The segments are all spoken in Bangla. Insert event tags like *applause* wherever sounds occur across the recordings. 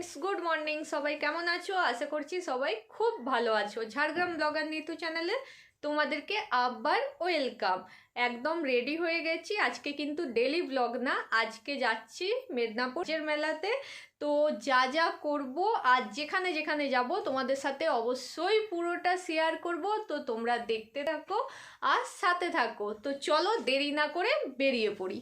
ফ্রেন্ডস গুড মর্নিং সবাই কেমন আছো? আশা করছি সবাই খুব ভালো আছো। ঝাড়গ্রাম ব্লগার নিতু চ্যানেলে তোমাদেরকে আবার ওয়েলকাম একদম রেডি হয়ে গেছি। আজকে কিন্তু ডেলি ব্লগ না, আজকে যাচ্ছি মেদিনীপুরের মেলাতে। তো যা যা করব আর যেখানে যেখানে যাব, তোমাদের সাথে অবশ্যই পুরোটা শেয়ার করব। তো তোমরা দেখতে থাকো আর সাথে থাকো। তো চলো দেরি না করে বেরিয়ে পড়ি।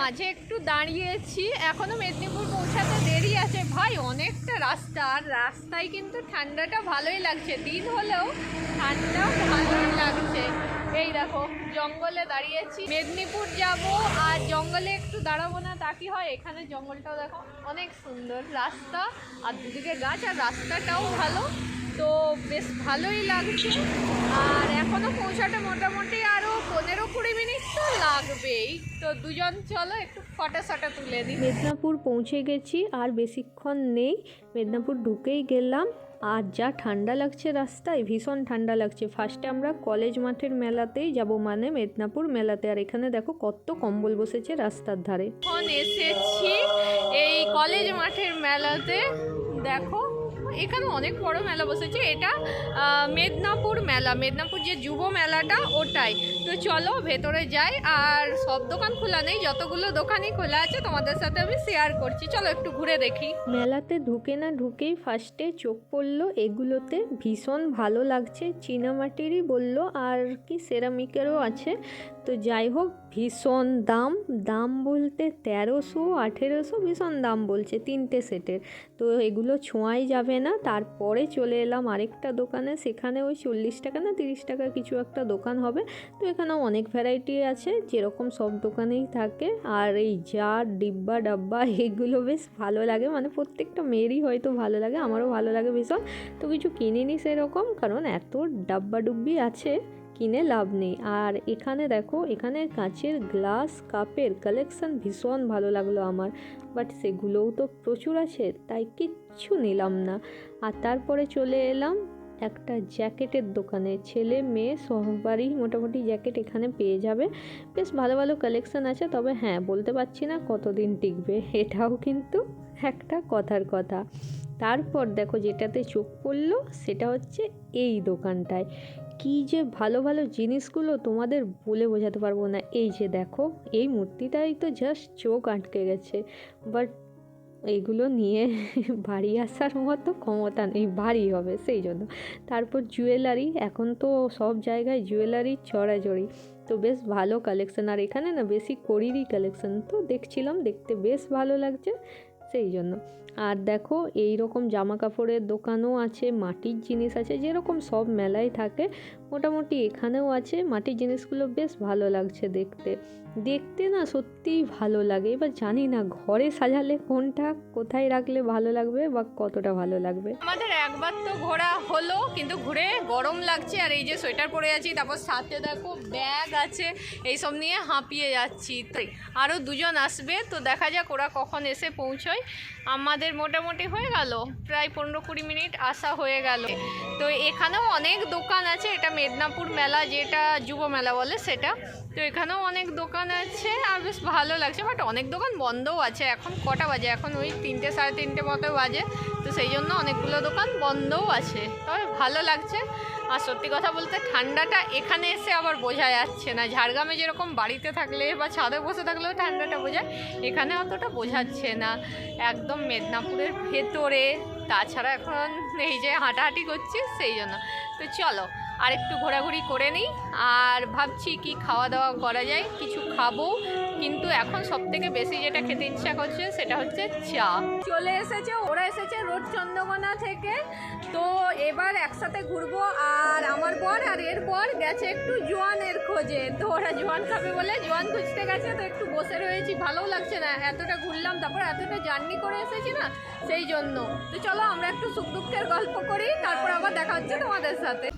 মাঝে একটু দাঁড়িয়েছি, এখনও মেদিনীপুর পৌঁছাতে দেরি আছে। ভাই, অনেকটা রাস্তা, আর রাস্তায় কিন্তু ঠান্ডাটা ভালোই লাগছে। দিন হলেও ঠান্ডা ভালো লাগছে। এই দেখো, জঙ্গলে দাঁড়িয়েছি। মেদিনীপুর যাব, আর জঙ্গলে একটু দাঁড়াবো না, তা কি হয়? এখানে জঙ্গলটাও দেখো, অনেক সুন্দর রাস্তা, আর দুদিকে গাছ, আর রাস্তাটাও ভালো। তো বেশ ভালোই লাগছে। আর এখনও পৌঁছাতে মোটামুটি আরও পনেরো কুড়ি মিনিট তো লাগবেই। তো দুজন চলো একটু ফটো সটা তুলে দিই। মেদিনীপুর পৌঁছে গেছি আর বেশিক্ষণ নেই। মেদিনীপুর ঢুকেই গেলাম। আর যা ঠান্ডা লাগছে রাস্তায় ভীষণ ঠান্ডা লাগছে। ফার্স্টে আমরা কলেজ মাঠের মেলাতেই যাব মানে মেদিনীপুর মেলাতে। আর এখানে দেখো কত কম্বল বসেছে রাস্তার ধারে। এখন এসেছি এই কলেজ মাঠের মেলাতে। দেখো এখানে অনেক বড় মেলা বসেছে। এটা মেদনাপুর মেলা। মেদিনীপুর যে যুব মেলাটা ওটাই। তো চলো ভেতরে যাই, আর সব দোকান খোলা নেই, যতগুলো দোকানই খোলা আছে, তোমাদের সাথে আমি শেয়ার করছি। চলো একটু ঘুরে দেখি। মেলাতে ঢুকে না ঢুকেই ফার্স্টে চোখ পড়ল, এগুলোতে ভীষণ ভালো লাগছে, চীনামাটিরই বলল, আর কি সেরামিকেরও আছে। তো যাই হোক, ভীষণ দাম দাম বলতে তেরোশো, আঠেরোশো ভীষণ দাম বলছে তিনটে সেটের তো এগুলো ছোঁয়াই যাবে না, তারপরে চলে এলাম আরেকটা দোকানে, সেখানে ওই চল্লিশ টাকা না তিরিশ টাকা কিছু একটা দোকান হবে। তো এখানেও অনেক ভ্যারাইটি আছে, যেরকম সব দোকানেই থাকে। আর এই জার, ডিব্বা, ডাব্বা, *laughs* এগুলো বেশ ভালো লাগে। মানে প্রত্যেকটা মেয়েরই হয়তো ভালো লাগে, আমারও ভালো লাগে ভীষণ। তো কিছু কিনিনি সেরকম, কারণ এত ডাব্বা ডুব্বি আছে, কিনে লাভ নেই। আর এখানে দেখো, এখানে কাঁচের গ্লাস কাপের কালেকশন ভীষণ ভালো লাগল আমার। বাট সেগুলোও তো প্রচুর আছে, তাই কিচ্ছু নিলাম না। আর তারপরে চলে এলাম একটা জ্যাকেটের দোকানে। ছেলে, মেয়ে, সবারই মোটামুটি জ্যাকেট এখানে পেয়ে যাবে। বেশ ভালো ভালো কালেকশন আছে, তবে হ্যাঁ বলতে পারছি না কতদিন টিকবে। এটাও কিন্তু একটা কথার কথা। তারপর দেখো যেটাতে চোখ পড়ল, সেটা হচ্ছে এই দোকানটায়। কি যে ভালো ভালো জিনিসগুলো তোমাদের বলে বোঝাতে পারব না। এই যে দেখো, এই মূর্তিটাই তো জাস্ট চোখ আটকে গেছে। বাট এইগুলো নিয়ে *laughs* বাড়ি আসার মতো ক্ষমতা নেই বাড়ি হবে সেই জন্য। তারপর জুয়েলারি, এখন তো সব জায়গায় জুয়েলারি চড়াচড়ি। তো বেশ ভালো কালেকশন আর এখানে না বেশি করিরই কালেকশন তো দেখছিলাম, দেখতে বেশ ভালো লাগছে সেই জন্য। আর দেখো এই রকম জামা কাপড়ের দোকানও আছে, মাটির জিনিস আছে, যেরকম সব মেলায় থাকে মোটামুটি এখানেও আছে। মাটির জিনিসগুলো বেশ ভালো লাগছে দেখতে। দেখতে না সত্যিই ভালো লাগে। এবার জানি না ঘরে সাজালে কোনটা কোথায় রাখলে ভালো লাগবে বা কতটা ভালো লাগবে। আমাদের একবার তো ঘোরা হলো, কিন্তু ঘুরে গরম লাগছে। আর এই যে সোয়েটার পরে আছি, তারপর সাথে দেখো ব্যাগ আছে, এইসব নিয়ে হাঁপিয়ে যাচ্ছি। আরও দুজন আসবে, তো দেখা যাক ওরা কখন এসে পৌঁছয়। আমাদের মোটামুটি হয়ে গেল। প্রায় পনেরো কুড়ি মিনিট আসা হয়ে গেল। তো এখানেও অনেক দোকান আছে, এটা মেদিনীপুর মেলা যেটা যুব মেলা বলে সেটা। তো এখানেও অনেক দোকান আছে আর বেশ ভালো লাগছে, বাট অনেক দোকান বন্ধও আছে। এখন কটা বাজে? এখন ওই তিনটে, সাড়ে তিনটে মতো বাজে। তো সেই জন্য অনেকগুলো দোকান বন্ধও আছে। তবে ভালো লাগছে। আর সত্যি কথা বলতে ঠান্ডাটা এখানে এসে আবার বোঝা যাচ্ছে না। ঝাড়গ্রামে যেরকম বাড়িতে থাকলে বা ছাদে বসে থাকলেও ঠান্ডাটা বোঝায়, এখানে অতটা বোঝাচ্ছে না। একদম মেদিনীপুরের ভেতরে। তাছাড়া এখন এই যে হাঁটাহাঁটি করছি, সেই জন্য। তো চলো আর একটু ঘোরাঘুরি করে নিই। আর ভাবছি কি খাওয়া দাওয়া করা যায়, কিছু খাব। কিন্তু এখন সব থেকে বেশি যেটা খেতে ইচ্ছা করছে সেটা হচ্ছে চা। চলে এসেছে, ওরা এসেছে রোড চন্দ্রকোনা থেকে। তো এবার একসাথে ঘুরবো, আর আমার বর আর এর গেছে একটু জোয়ানের খোঁজে। তো ওরা জোয়ান খাবে বলে জোয়ান খুঁজতে গেছে, তো একটু বসে রয়েছি, ভালোও লাগছে না। এতটা ঘুরলাম, তারপর এতটা জার্নি করে এসেছি না, সেই জন্য। তো চলো আমরা একটু সুখ দুঃখের গল্প করি, তারপর আবার দেখা হচ্ছে তোমাদের সাথে।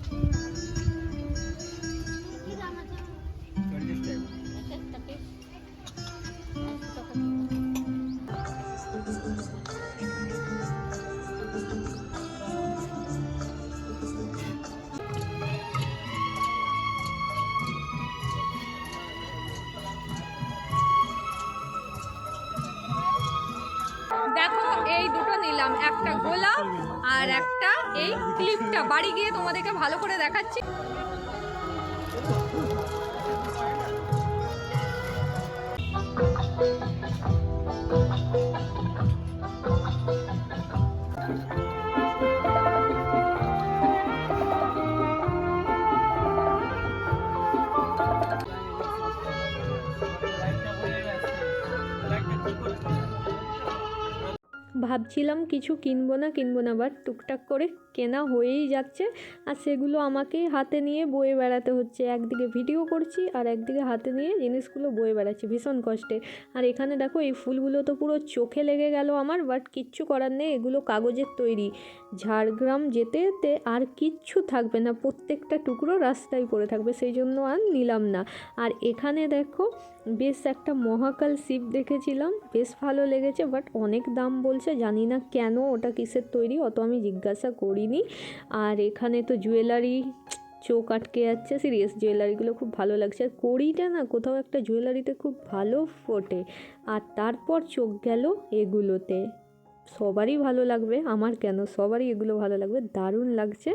আর একটা এই ক্লিপটা বাড়ি গিয়ে তোমাদেরকে ভালো করে দেখাচ্ছি। ভাবছিলাম কিছু কিনবো না কিনবো না বাট টুকটাক করে কেনা হয়েই যাচ্ছে। আর সেগুলো আমাকে হাতে নিয়ে বয়ে বেড়াতে হচ্ছে। একদিকে ভিডিও করছি আর একদিকে হাতে নিয়ে জিনিসগুলো বয়ে বেড়াচ্ছি ভীষণ কষ্টে। আর এখানে দেখো, এই ফুলগুলো তো পুরো চোখে লেগে গেল আমার বাট কিচ্ছু করার নেই, এগুলো কাগজের তৈরি। ঝাড়গ্রাম যেতে যেতে আর কিচ্ছু থাকবে না, প্রত্যেকটা টুকরো রাস্তায় পড়ে থাকবে সেই জন্য আর নিলাম না। আর এখানে দেখো, বেশ একটা মহাকাল শিব দেখেছিলাম, বেশ ভালো লেগেছে বাট অনেক দাম বলছে, জানি না কেন ওটা কিসের তৈরি, অত আমি জিজ্ঞাসা করিনি। আর এখানে তো জুয়েলারি চোখ আটকে যাচ্ছে, সিরিয়াস জুয়েলারিগুলো খুব ভালো লাগছে। আর কড়িটা না, কোথাও একটা জুয়েলারিতে খুব ভালো ফোটে। আর তারপর চোখ গেল এগুলোতে। সবারই ভালো লাগবে, আমার কেন? সবারই এগুলো ভালো লাগবে, দারুণ লাগছে।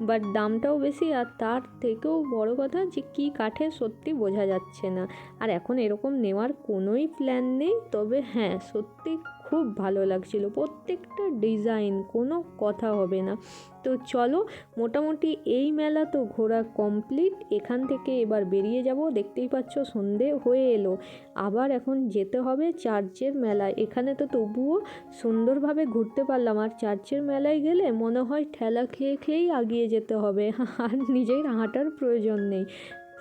বাট দামটাও বেশি, আর তার থেকেও বড় কথা যে কী কাঠে সত্যি বোঝা যাচ্ছে না। আর এখন এরকম নেওয়ার কোনোই প্ল্যান নেই, তবে হ্যাঁ সত্যি খুব ভালো লাগছিল। প্রত্যেকটা ডিজাইন, কোনো কথা হবে না। তো চলো, মোটামুটি এই মেলা তো ঘোরা কমপ্লিট। এখান থেকে এবার বেরিয়ে যাব। দেখতেই পাচ্ছ, সন্ধে হয়ে এলো। আবার এখন যেতে হবে চার্চের মেলায়। এখানে তো তবুও সুন্দরভাবে ঘুরতে পারলাম। আর চার্চের মেলায় গেলে মনে হয় ঠেলা খেয়ে খেয়েই আগিয়ে যেতে হবে। *laughs* আর নিজের হাঁটার প্রয়োজন নেই।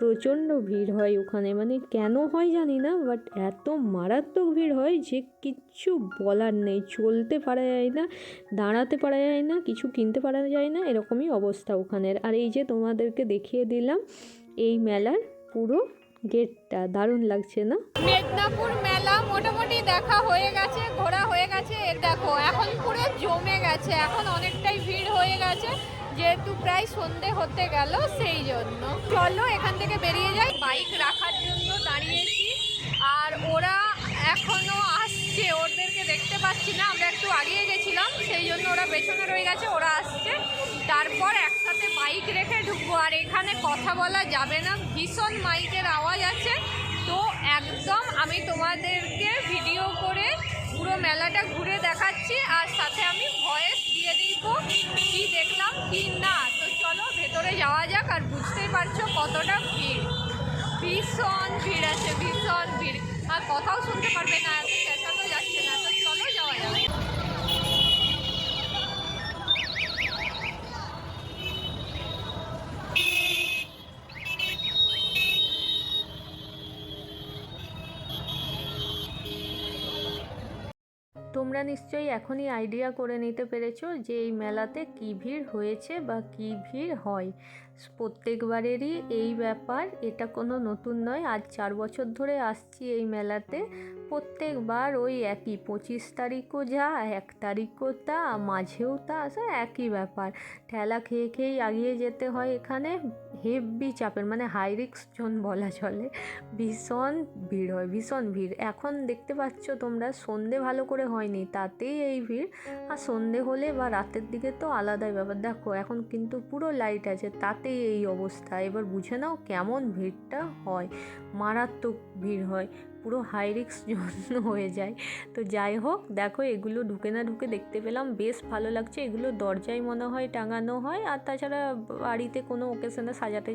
প্রচণ্ড ভিড় হয় ওখানে। মানে কেন হয় জানি না বাট এত মারাত্মক ভিড় হয় যে কিচ্ছু বলার নেই। চলতে পারা যায় না, দাঁড়াতে পারা যায় না, কিছু কিনতে পারা যায় না, এরকমই অবস্থা ওখানের। আর এই যে তোমাদেরকে দেখিয়ে দিলাম, এই মেলার পুরো গেটটা। দারুণ লাগছে না? মেদিনীপুর মেলা মোটামুটি দেখা হয়ে গেছে, ঘোরা হয়ে গেছে। এর দেখো, এখন পুরো জমে গেছে, এখন অনেকটাই ভিড় হয়ে গেছে। যেহেতু প্রায় সন্ধে হতে গেল, সেই জন্য। চলো এখান থেকে বেরিয়ে যাই। বাইক রাখার জন্য দাঁড়িয়েছি। আর ওরা এখনও আসছে। ওদেরকে দেখতে পাচ্ছি না। আমরা একটু আগিয়ে গেছিলাম, সেই জন্য ওরা পেছনে রয়ে গেছে, ওরা আসছে। তারপর একসাথে বাইক রেখে ঢুকবো। আর এখানে কথা বলা যাবে না। ভীষণ মাইকের আওয়াজ আছে। তো একদম আমি তোমাদেরকে ভিডিও করে পুরো মেলাটা ঘুরে দেখাচ্ছি। আর সাথে আমি ভয়েস দিয়ে দিব কি দেখলাম, কি না। তো চলো, ভেতরে যাওয়া যাক আর বুঝতেই পারছ কতটা ভিড়। ভীষণ ভিড় আছে, ভীষণ ভিড়। আর কথাও শুনতে পারবে না, এত চেঁচানো তোমরা নিশ্চয়ই এখনই আইডিয়া করে নিতে পেরেছ যে এই মেলাতে কী ভিড় হয়েছে বা কী ভিড় হয়। প্রত্যেকবারেরই এই ব্যাপার, এটা কোনো নতুন নয়। আজ চার বছর ধরে আসছি এই মেলাতে। প্রত্যেকবার ওই একই, পঁচিশ তারিখও যা, এক তারিখও তা, মাঝেও তা একই ব্যাপার। ঠেলা খেয়ে খেয়েই আগিয়ে যেতে হয় এখানে। হেভি চাপের মানে হাই রিক্স জোন বলা চলে। ভীষণ ভিড় হয়, ভীষণ ভিড়। এখন দেখতে পাচ্ছ তোমরা, সন্ধে ভালো করে হয়নি, তাতেই এই ভিড়। আর সন্ধে হলে বা রাতের দিকে তো আলাদাই ব্যাপার। দেখো, এখন কিন্তু পুরো লাইট আছে, তাতেই এই অবস্থা। এবার বুঝে নাও কেমন ভিড়টা হয়। মারাত্মক ভিড় হয়। পুরো হাই রিক্স *laughs* জন্য হয়ে যায়। তো যাই হোক, দেখো এগুলো ঢুকে না ঢুকে দেখতে পেলাম, বেশ ভালো লাগছে। এগুলো দরজায় মনে হয় টাঙানো হয়, আর তাছাড়া বাড়িতে কোনো ওকেশনে সাজাতে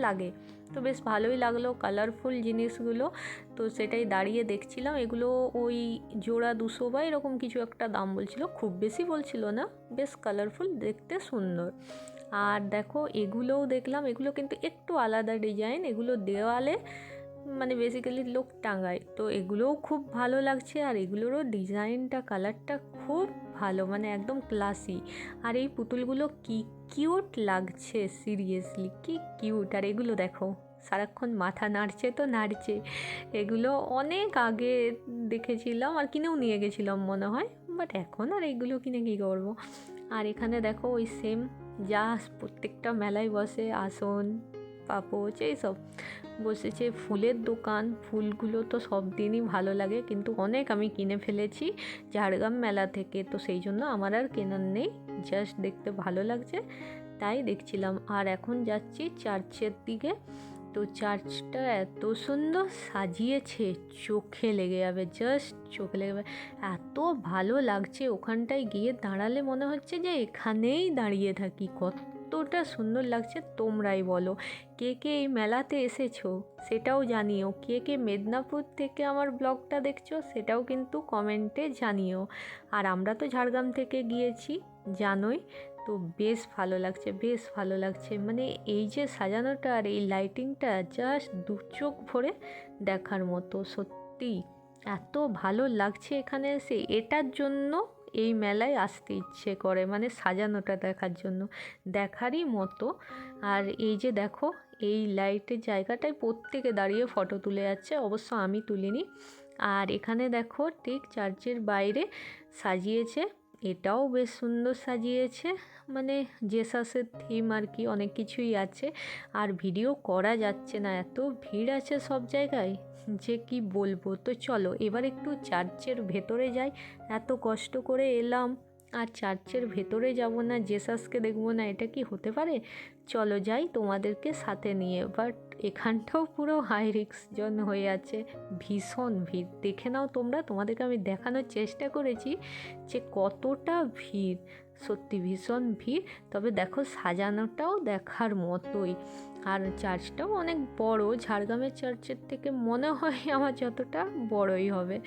লাগে। তো বেশ ভালোই লাগল কালারফুল জিনিসগুলো। তো সেটাই দাঁড়িয়ে দেখছিলাম। এগুলো ওই জোড়া দুশো বা এরকম কিছু একটা দাম বলছিল। খুব বেশি বলছিল না, বেশ কালারফুল দেখতে সুন্দর। আর দেখো এগুলোও দেখলাম। এগুলো কিন্তু একটু আলাদা ডিজাইন এগুলো দেওয়ালে মানে বেসিক্যালি লোক টাঙায়। তো এগুলোও খুব ভালো লাগছে আর এগুলোরও ডিজাইনটা কালারটা খুব ভালো মানে একদম ক্লাসি আর এই পুতুলগুলো কি কিউট লাগছে সিরিয়াসলি কি কিউট আর এগুলো দেখো, সারাক্ষণ মাথা নাড়ছে তো নাড়ছে। এগুলো অনেক আগে দেখেছিলাম, আর কিনেও নিয়ে গেছিলাম মনে হয় বাট এখন আর এগুলো কিনে কী করব? আর এখানে দেখো ওই সেম যা প্রত্যেকটা মেলায় বসে, আসন পাপোচ এইসব বসেছে ফুলের দোকান, ফুলগুলো তো সব দিনই ভালো লাগে, কিন্তু অনেক আমি কিনে ফেলেছি ঝাড়গ্রাম মেলা থেকে, তো সেই জন্য আমার আর কেনার নেই জাস্ট দেখতে ভালো লাগছে, তাই দেখছিলাম। আর এখন যাচ্ছি চার্চের দিকে, তো চার্চটা এত সুন্দর সাজিয়েছে, চোখে লেগে যাবে জাস্ট চোখে লেগে যাবে। এত ভালো লাগছে, ওখানটায় গিয়ে দাঁড়ালে মনে হচ্ছে যে এখানেই দাঁড়িয়ে থাকি কতটা সুন্দর লাগছে তোমরাই বলো। কে কে এই মেলাতে এসেছ সেটাও জানিও। কে কে মেদিনীপুর থেকে আমার ব্লগটা দেখছ সেটাও কিন্তু কমেন্টে জানিও। আর আমরা তো ঝাড়গ্রাম থেকে গিয়েছি, জানোই। তো বেশ ভালো লাগছে, বেশ ভালো লাগছে। মানে এই যে সাজানোটা আর এই লাইটিংটা জাস্ট দু চোখ ভরে দেখার মতো সত্যি এত ভালো লাগছে এখানে এসে। এটার জন্য এই মেলায় আসতে ইচ্ছে করে মানে সাজানোটা দেখার জন্য, দেখারই মতো। আর এই যে দেখো, এই লাইটের জায়গাটায় প্রত্যেকে দাঁড়িয়ে ফটো তুলে যাচ্ছে, অবশ্য আমি তুলিনি। আর এখানে দেখো, ঠিক চার্চের বাইরে সাজিয়েছে, এটাও বেশ সুন্দর সাজিয়েছে মানে জেসাসের থিম আর কি, অনেক কিছুই আছে। আর ভিডিও করা যাচ্ছে না, এত ভিড় আছে সব জায়গায়। যে কি বলব? তো চলো, এবার একটু চার্চের ভেতরে যাই। এত কষ্ট করে এলাম। আর চার্চের ভেতরে যাব না, জেসাসকে দেখব না, এটা কি হতে পারে? চলো যাই তোমাদেরকে সাথে নিয়ে। বাট এখানটাও পুরো হাই রিক্স জন হয়ে আছে। ভীষণ ভিড়। দেখে নাও তোমরা, তোমাদেরকে আমি দেখানোর চেষ্টা করেছি যে কতটা ভিড়। সত্যি ভীষণ ভিড়। তবে দেখো সাজানোটাও দেখার মতোই। আর চার্চটাও অনেক বড়। ঝাড়গ্রামের চার্চের থেকে মনে হয় *laughs* আমার যতটা বড়ই হবে।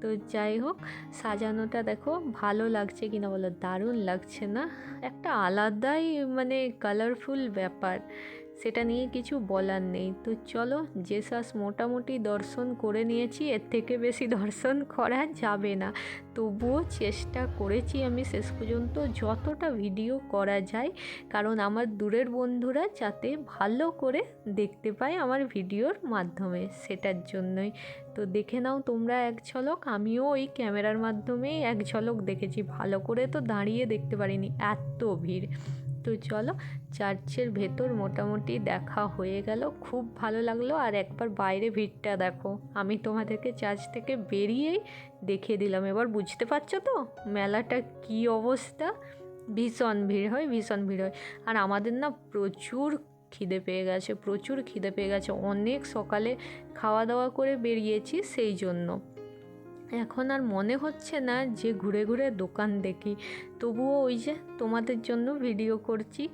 তো যাই হোক, সাজানোটা দেখো ভালো লাগছে কিনা বলো? দারুণ লাগছে না? একটা আলাদাই মানে কালারফুল ব্যাপার। সেটা নিয়ে কিছু বলার নেই। তো চলো, জেসাস মোটামুটি দর্শন করে নিয়েছি, এর থেকে বেশি *laughs* দর্শন করা যাবে না। তবুও চেষ্টা করেছি আমি শেষ পর্যন্ত যতটা ভিডিও করা যায়, কারণ আমার দূরের বন্ধুরা যাতে ভালো করে দেখতে পায় আমার ভিডিওর মাধ্যমে সেটার জন্যই। তো দেখে নাও তোমরা এক ঝলক, আমিও ওই ক্যামেরার মাধ্যমেই এক ঝলক দেখেছি। ভালো করে তো দাঁড়িয়ে দেখতে পারিনি, এত ভিড়। তো চলো চার্চের ভেতর মোটামুটি দেখা হয়ে গেল। খুব ভালো লাগল। আর একবার বাইরে ভিড়টা দেখো। আমি তোমাদেরকে চার্চ থেকে বেরিয়েই দেখিয়ে দিলাম। এবার বুঝতে পারছ তো মেলাটা কি অবস্থা? ভীষণ ভিড় হয়, ভীষণ ভিড় হয়। আর আমাদের না প্রচুর খিদে পেয়ে গেছে, প্রচুর খিদে পেয়ে গেছে। অনেক সকালে খাওয়া দাওয়া করে বেরিয়েছি সেই জন্য। এখন আর মনে হচ্ছে না যে ঘুরে ঘুরে দোকান দেখি। তবুও ওই যে তোমাদের জন্য ভিডিও করছি।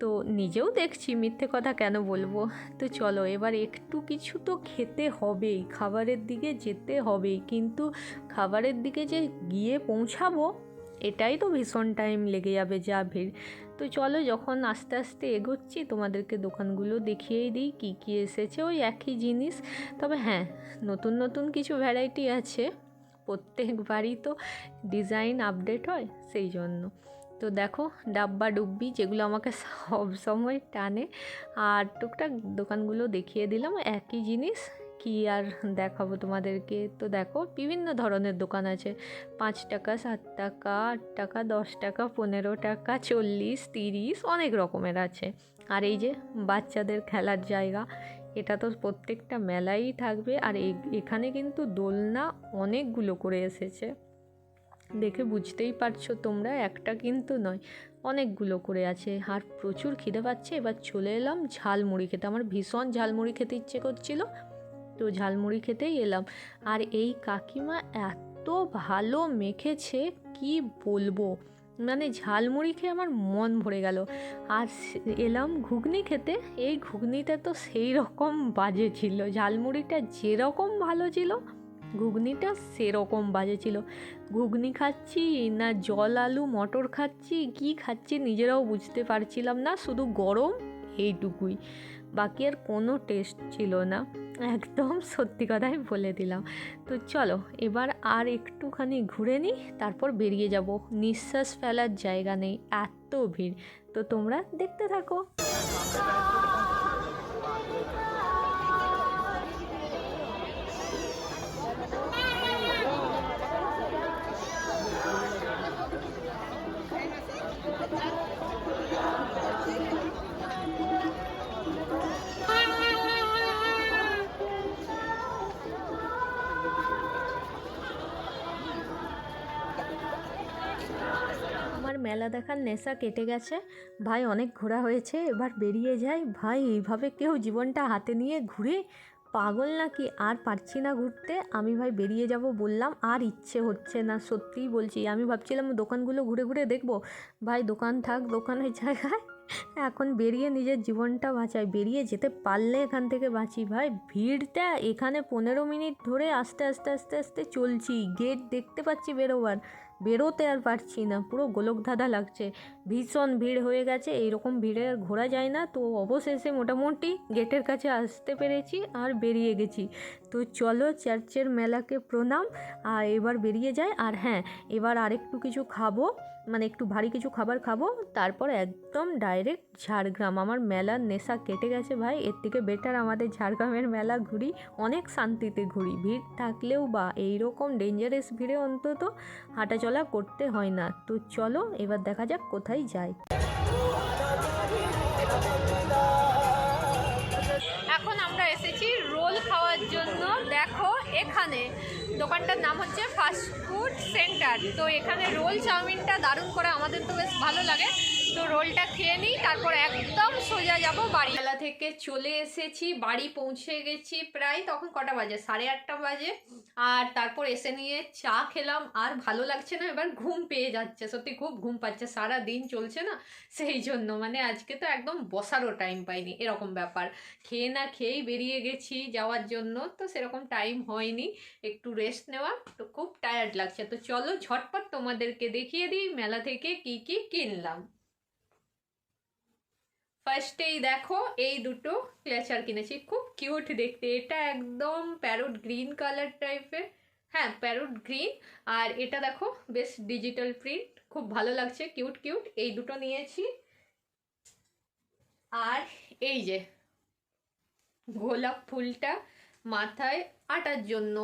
তো নিজেও দেখছি, মিথ্যে কথা কেন বলব? তো চলো, এবার একটু কিছু তো খেতে হবেই, খাবারের দিকে যেতে হবেই। কিন্তু খাবারের দিকে যে গিয়ে পৌঁছাবো, এটাই তো ভীষণ টাইম লেগে যাবে যা ভিড়। তো চলো, যখন আস্তে আস্তে এগোচ্ছি, তোমাদেরকে দোকানগুলো দেখিয়েই দিই, কী কী এসেছে, ওই একই জিনিস। তবে হ্যাঁ নতুন নতুন কিছু ভ্যারাইটি আছে। প্রত্যেকবারই তো ডিজাইন আপডেট হয় সেই জন্য। তো দেখো, ডাব্বা ডুব্বি যেগুলো আমাকে সব সময় টানে, আর টুকটাক দোকানগুলো দেখিয়ে দিলাম, একই জিনিস কি আর দেখাবো তোমাদেরকে। তো দেখো, বিভিন্ন ধরনের দোকান আছে, পাঁচ টাকা, সাত টাকা, আট টাকা, দশ টাকা, পনেরো টাকা, চল্লিশ, তিরিশ, অনেক রকমের আছে। আর এই যে বাচ্চাদের খেলার জায়গা এটা তো প্রত্যেকটা মেলাই থাকবে আর এখানে কিন্তু দোলনা অনেকগুলো করে এসেছে। দেখে বুঝতেই পারছ তোমরা, একটা কিন্তু নয়, অনেকগুলো করে আছে। আর প্রচুর খিদে পাচ্ছে। এবার চলে এলাম ঝালমুড়ি খেতে। আমার ভীষণ ঝালমুড়ি খেতে ইচ্ছে করছিল, তো ঝালমুড়ি খেতেই এলাম। আর এই কাকিমা এত ভালো মেখেছে, কি বলব? মানে ঝালমুড়ি খেয়ে আমার মন ভরে গেল। আর এলাম ঘুগনি খেতে। এই ঘুগনিটা তো সেই রকম বাজে ছিল। ঝালমুড়িটা যেরকম ভালো ছিল, ঘুগনিটা সেরকম বাজে ছিল। ঘুগনি খাচ্ছি না জল, আলু, মটর খাচ্ছি, কি খাচ্ছি নিজেরাও বুঝতে পারছিলাম না। শুধু গরম, এইটুকুই। বাকি আর কোনো টেস্ট ছিল না। একদম সত্যি কথাই বলে দিলাম। তো চলো, এবার আর একটুখানি ঘুরে নিই তারপর বেরিয়ে যাব। নিঃশ্বাস ফেলার জায়গা নেই, এত ভিড়। তো তোমরা দেখতে থাকো। মেলা দেখার নেশা কেটে গেছে। ভাই, অনেক ঘোরা হয়েছে। এবার বেরিয়ে যাই। ভাই, এইভাবে কেউ জীবনটা হাতে নিয়ে ঘুরে পাগল নাকি? আর পারছি না ঘুরতে। আমি ভাই বেরিয়ে যাব বললাম, আর ইচ্ছে হচ্ছে না। সত্যিই বলছি, আমি ভাবছিলাম দোকানগুলো ঘুরে ঘুরে দেখব। ভাই, দোকান থাক, দোকানের জায়গায় এখন বেরিয়ে নিজের জীবনটা বাঁচাই। বেরিয়ে যেতে পারলে এখান থেকে বাঁচি ভাই। ভিড়টা এখানে পনেরো মিনিট ধরে আস্তে আস্তে আস্তে আস্তে চলছি গেট দেখতে পাচ্ছি বেরোবার। বেরোতে আর পারছি না। পুরো গোলকধাঁধা লাগছে। ভীষণ ভিড় হয়ে গেছে। এইরকম ভিড়ে আর ঘোরা যায় না। তো অবশেষে মোটামুটি গেটের কাছে আসতে পেরেছি আর বেরিয়ে গেছি। তো চলো চার্চের মেলাকে প্রণাম। আর এবার বেরিয়ে যায় আর হ্যাঁ এবার আরেকটু কিছু খাব। মানে একটু ভারী কিছু খাবার খাব, তারপর একদম ডাইরেক্ট ঝাড়গ্রাম। আমার মেলার নেশা কেটে গেছে ভাই, এর থেকে বেটার আমাদের ঝাড়গ্রামের মেলা ঘুরি, অনেক শান্তিতে ঘুরি। ভিড় থাকলেও বা এইরকম ডেঞ্জারাস ভিড়ে অন্তত হাঁটাচলা করতে হয় না। তো চলো, এবার দেখা যাক কোথায় যাই। এখন আমরা এসেছি রোল খাওয়ার জন্য। দেখো, এখানে। দোকানটার নাম হচ্ছে ফুড সেন্টার তো এখানে রোল চাউমিনটা দারুণ করে আমাদের তো বেশ ভালো লাগে। তো রোলটা খেয়ে নিই, তারপর একদম সোজা যাব বাড়ি। বেলা থেকে চলে এসেছি, বাড়ি পৌঁছে গেছি প্রায় তখন কটা বাজে? সাড়ে আটটা বাজে। আর তারপর এসে নিয়ে চা খেলাম, আর ভালো লাগছে না, এবার ঘুম পেয়ে যাচ্ছে। সত্যি খুব ঘুম পাচ্ছে, সারা দিন চলছে না, সেই জন্য। মানে আজকে তো একদম বসারও টাইম পাইনি, এরকম ব্যাপার। খেয়ে না খেয়েই বেরিয়ে গেছি যাওয়ার জন্য, তো সেরকম টাইম হয়নি। একটু রেস্ট নেওয়া, তো খুব টায়ার্ড লাগছে। তো চলো ঝটপট তোমাদেরকে দেখিয়ে দিই, মেলা থেকে কি কি কিনলাম। ফার্স্টেই দেখো, এই দুটো ক্লেচার কিনেছি। খুব কিউট দেখতে। এটা একদম প্যারোট গ্রিন কালার টাইপের হ্যাঁ প্যারোট গ্রিন আর এটা দেখো, বেশ ডিজিটাল প্রিন্ট খুব ভালো লাগছে কিউট কিউট এই দুটো নিয়েছি। আর এই যে, গোলাপ ফুলটা মাথায় আটার জন্য।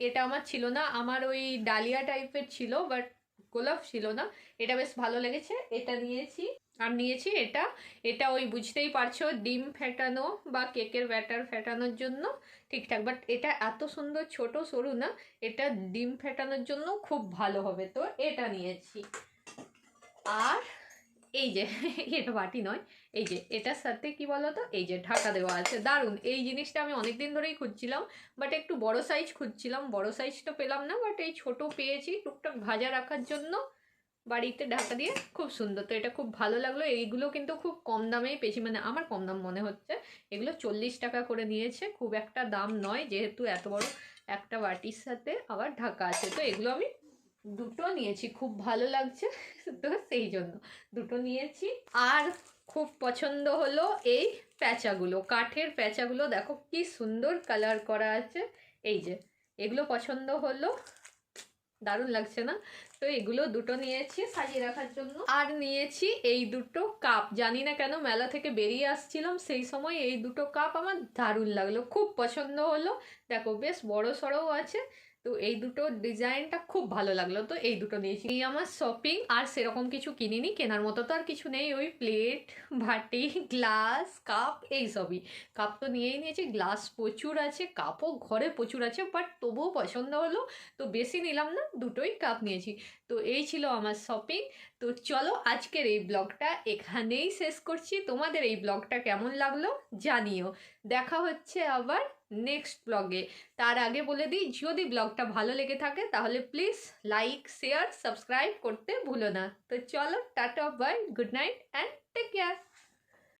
এটা আমার ছিল না, আমার ওই ডালিয়া টাইপের ছিল বাট গোলাপ ছিল না। এটা বেশ ভালো লেগেছে। এটা নিয়েছি। আর নিয়েছি এটা। এটা ওই বুঝতেই পারছ, ডিম ফেটানো বা কেকের ব্যাটার ফেটানোর জন্য ঠিকঠাক। বাট এটা এত সুন্দর ছোট সরু না, এটা ডিম ফেটানোর জন্য খুব ভালো হবে। তো এটা নিয়েছি। আর এই যে, এটা বাটি নয়, এই যে এটার সাথে কি বলতো, এই যে ঢাকা দেওয়া আছে। দারুণ! এই জিনিসটা আমি অনেক দিন ধরেই খুঁজছিলাম, বাট একটু বড় সাইজ খুঁজছিলাম। বড় সাইজ তো পেলাম না, বাট এই ছোট পেয়েছি, টুকটাক ভাজা রাখার জন্য। বাড়িতে ঢাকা দিয়ে খুব সুন্দর। তো এটা খুব ভালো লাগল। এইগুলো কিন্তু খুব কম দামেই পেয়েছি। মানে আমার কম দাম মনে হচ্ছে। এগুলো চল্লিশ টাকা করে নিয়েছে। খুব একটা দাম নয়। যেহেতু এত বড় একটা বাটির সাথে আবার ঢাকা আছে। তো এগুলো আমি দুটো নিয়েছি। খুব ভালো লাগছে *laughs* তো সেই জন্য দুটো নিয়েছি। আর খুব পছন্দ হলো এই প্যাঁচাগুলো। কাঠের প্যাঁচাগুলো দেখো কি সুন্দর কালার করা আছে। এই যে, এগুলো পছন্দ হলো দারুণ লাগছে না? তো এগুলো দুটো নিয়েছি সাজিয়ে রাখার জন্য। আর নিয়েছি এই দুটো কাপ। জানি না কেন মেলা থেকে বেরিয়ে আসছিলাম, সেই সময় এই দুটো কাপ আমার দারুণ লাগল। খুব পছন্দ হলো। দেখো বেশ বড় সড়ও আছে। তো এই দুটো ডিজাইনটা খুব ভালো লাগল তো এই দুটো নিয়েছি। এই আমার শপিং আর সেরকম কিছু কিনিনি, কেনার মতো তো আর কিছু নেই। ওই প্লেট ভাটি গ্লাস কাপ এই সবই। কাপ তো নিয়েই নিয়েছি গ্লাস প্রচুর আছে কাপও ঘরে প্রচুর আছে বাট তবুও পছন্দ হলো। তো বেশি নিলাম না, দুটোই কাপ নিয়েছি। তো এই ছিল আমার শপিং তো চলো আজকের এই ব্লগটা এখানেই শেষ করছি। তোমাদের এই ব্লগটা কেমন লাগল জানিও। দেখা হচ্ছে আবার নেক্সট ব্লগে তার আগে বলে দিই, যদি ব্লগটা ভালো লেগে থাকে, তাহলে প্লিজ লাইক শেয়ার সাবস্ক্রাইব করতে ভুলো না। তো চলো, tata bye good night and take care